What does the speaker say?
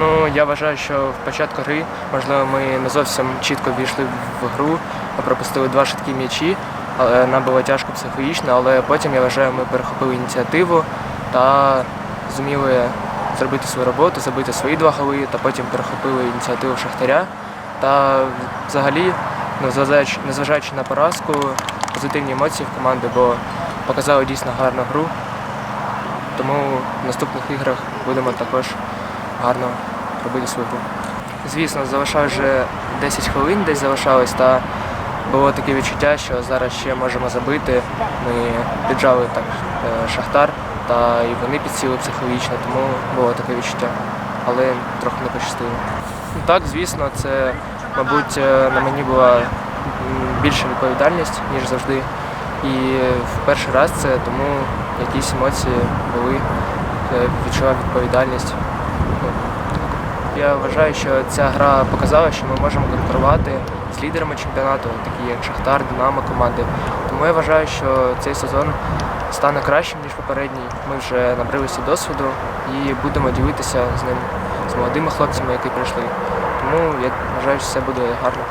Ну, я вважаю, що в початку гри, можливо, ми не зовсім чітко війшли в гру, пропустили два швидкі м'ячі, але нам було тяжко психологічно, але потім я вважаю, ми перехопили ініціативу та зуміли зробити свою роботу, забити свої два голи, та потім перехопили ініціативу Шахтаря. Та взагалі, незважаючи на поразку, позитивні емоції в команди, бо показали дійсно гарну гру. Тому в наступних іграх будемо також гарно робити свою. Звісно, залишалось вже 10 хвилин, десь залишалось, та було таке відчуття, що зараз ще можемо забити. Ми піджали так е, Шахтар, та і вони підсіли психологічно, тому було таке відчуття. Але трохи не пощастило. Ну, Так, звісно, це, мабуть, е, на мені була більша відповідальність, ніж завжди. І в перший раз це тому якісь емоції були, е, відчував відповідальність. Я вважаю, що ця гра показала, що ми можемо конкурувати з лідерами чемпіонату, такі як Шахтар, Динамо команди. Тому я вважаю, що цей сезон стане кращим, ніж попередній. Ми вже набрилися досвіду і будемо ділитися з ним, з молодими хлопцями, які прийшли. Тому я вважаю, що все буде гарно.